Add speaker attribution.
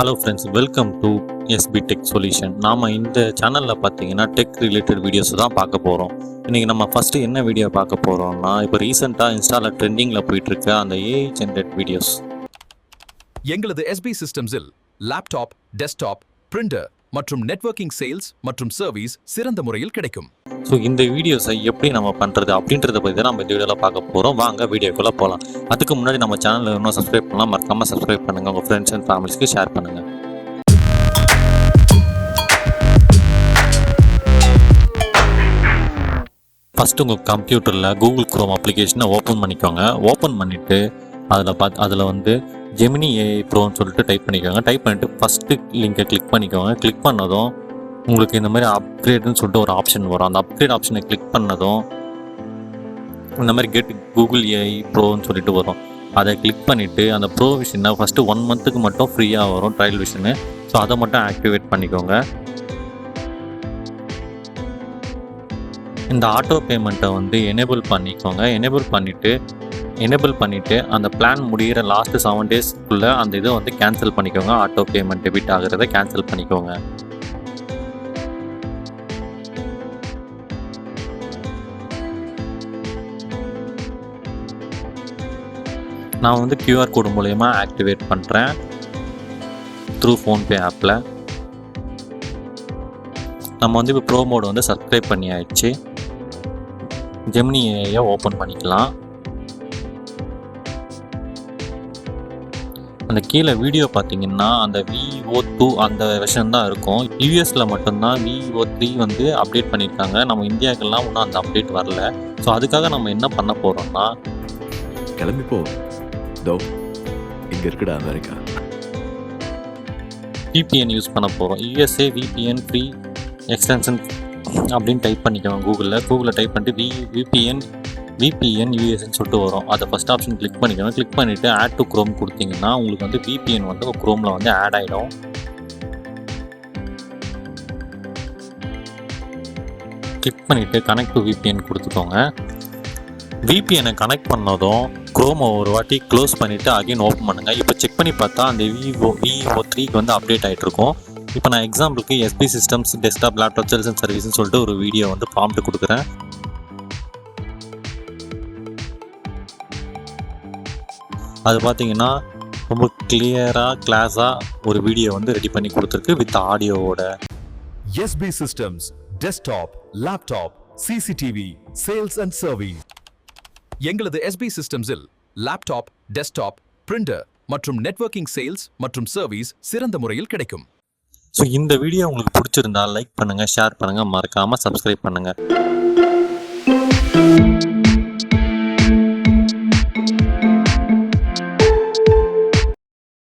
Speaker 1: Hello friends welcome to SP tech solution நாம் இந்த சேனலில் பார்த்தீங்கன்னா டெக் ரிலேட்டட் வீடியோஸ் தான் பார்க்க போகிறோம் இன்றைக்கி நம்ம ஃபஸ்ட்டு என்ன வீடியோ பார்க்க போகிறோம்னா இப்போ ரீசெண்டாக இன்ஸ்டாவில் ட்ரெண்டிங்கில் போயிட்டுருக்க அந்த ஏஐ ஜென்ரேட் வீடியோஸ்
Speaker 2: எங்களது எஸ்பி சிஸ்டம்ஸில் லேப்டாப் டெஸ்க்டாப் பிரிண்டர் மற்றும் நெட்வொர்க்கிங் சேல்ஸ் மற்றும் சர்வீஸ் சிறந்த முறையில் கிடைக்கும்.
Speaker 1: ஸோ இந்த வீடியோஸை எப்படி நம்ம பண்ணுறது அப்படின்றத பற்றி தான் நம்ம இந்த வீடியோவில் பார்க்க போகிறோம் வாங்க வீடியோக்குள்ளே போகலாம் அதுக்கு முன்னாடி நம்ம சேனலில் இன்னும் சப்ஸ்கிரைப் பண்ணலாம் மறக்காமல் சப்ஸ்கிரைப் பண்ணுங்கள் உங்கள் ஃப்ரெண்ட்ஸ் அண்ட் ஃபேமிலிஸ்க்கு ஷேர் பண்ணுங்கள் ஃபஸ்ட்டு உங்கள் கம்ப்யூட்டரில் கூகுள் குரோம் அப்ளிகேஷனை ஓப்பன் பண்ணிக்கோங்க. ஓப்பன் பண்ணிவிட்டு அதில் பார்த்து அதில் வந்து ஜெமினி ஏஐ ப்ரோன்னு சொல்லிட்டு டைப் பண்ணிக்கோங்க. டைப் பண்ணிவிட்டு ஃபஸ்ட்டு லிங்கை கிளிக் பண்ணிக்கோங்க. கிளிக் பண்ணதும் உங்களுக்கு இந்த மாதிரி அப்கிரேடுன்னு சொல்லிட்டு ஒரு ஆப்ஷன் வரும். அந்த அப்கிரேட் ஆப்ஷனை கிளிக் பண்ணதும் இந்த மாதிரி கெட் கூகுள் ஏஐ ப்ரோன்னு சொல்லிட்டு வரும். அதை கிளிக் பண்ணிவிட்டு அந்த ப்ரோ விஷனை ஃபஸ்ட்டு ஒன் மந்த்துக்கு மட்டும் ஃப்ரீயாக வரும் ட்ரையல் விஷனு ஸோ அதை மட்டும் ஆக்டிவேட் பண்ணிக்கோங்க. இந்த ஆட்டோ பேமெண்ட்டை வந்து எனேபிள் பண்ணிக்கோங்க. எனேபிள் பண்ணிவிட்டு எனேபிள் பண்ணிவிட்டு அந்த பிளான் முடிகிற லாஸ்ட் செவன் டேஸ்க்குள்ளே அந்த இதை வந்து கேன்சல் பண்ணிக்கோங்க. ஆட்டோ பேமெண்ட் டெபிட் ஆகிறத கேன்சல் பண்ணிக்கோங்க. நான் வந்து கியூஆர் கோடு மூலயமா ஆக்டிவேட் பண்ணுறேன் த்ரூ ஃபோன்பே ஆப்பில் நம்ம வந்து இப்போ ப்ரோ மோடு வந்து சப்ஸ்கிரைப் பண்ணி ஆயிடுச்சு ஜெமினி ஏஐயை ஓப்பன் பண்ணிக்கலாம். அந்த கீழே வீடியோ பார்த்தீங்கன்னா அந்த விஓ டூ அந்த வெர்ஷன் தான் இருக்கும். யூஎஸில் மட்டும்தான் விஓ த்ரீ வந்து அப்டேட் பண்ணியிருக்காங்க நம்ம இந்தியாவுக்கெல்லாம் இன்னும் அந்த அப்டேட் வரல. ஸோ அதுக்காக நம்ம என்ன பண்ண போகிறோம்னா
Speaker 3: கிளம்பி போ. தோ இங்க இருக்குடா அமெரிக்கா.
Speaker 1: விபிஎன் யூஸ் பண்ண போகிறோம் யூஎஸ்ஏ விபிஎன் ஃப்ரீ எக்ஸ்டென்ஷன் அப்படின்னு டைப் பண்ணிக்கோங்க கூகுளில் கூகுளில் டைப் பண்ணிட்டு வி விபிஎன் விபிஎன் யூஎஸ்ன்னு சொல்லிட்டு வரும். அதை ஃபஸ்ட் ஆப்ஷன் கிளிக் பண்ணிக்கோங்க. கிளிக் பண்ணிவிட்டு ஆட் டு க்ரோம் கொடுத்தீங்கன்னா உங்களுக்கு வந்து விபிஎன் வந்து க்ரோமில் வந்து ஆட் ஆகிடும் கிளிக் பண்ணிவிட்டு கனெக்ட் டு விபிஎன் கொடுத்துக்கோங்க. விபிஎனை கனெக்ட் பண்ணதும் குரோமை ஒரு வாட்டி க்ளோஸ் பண்ணிவிட்டு அகைன் ஓப்பன் பண்ணுங்கள் இப்போ செக் பண்ணி பார்த்தா அந்த விவோ விஓ த்ரீக்கு வந்து அப்டேட் ஆகிட்ருக்கும் இப்போ நான் எக்ஸாம்பிளுக்கு SP systems desktop laptop sales and சர்வீஸ்னு சொல்லிட்டு ஒரு வீடியோ வந்து ப்ராம்ப்ட் கொடுக்குறேன். அது பார்த்தீங்கன்னா ரொம்ப கிளியராக கிளாஸாக ஒரு வீடியோ வந்து ரெடி பண்ணி கொடுத்துருக்கு with ஆடியோவோட
Speaker 2: SP systems desktop laptop CCTV sales and service எங்களது எஸ்பி சிஸ்டம்ஸில் லேப்டாப் டெஸ்க்டாப் பிரிண்டர் மற்றும் நெட்வொர்க்கிங் சேல்ஸ் மற்றும் சர்வீஸ் சிறந்த முறையில் கிடைக்கும்.
Speaker 1: ஸோ இந்த வீடியோ உங்களுக்கு பிடிச்சிருந்தா லைக் பண்ணுங்கள் ஷேர் பண்ணுங்கள் மறக்காமல் சப்ஸ்கிரைப் பண்ணுங்கள்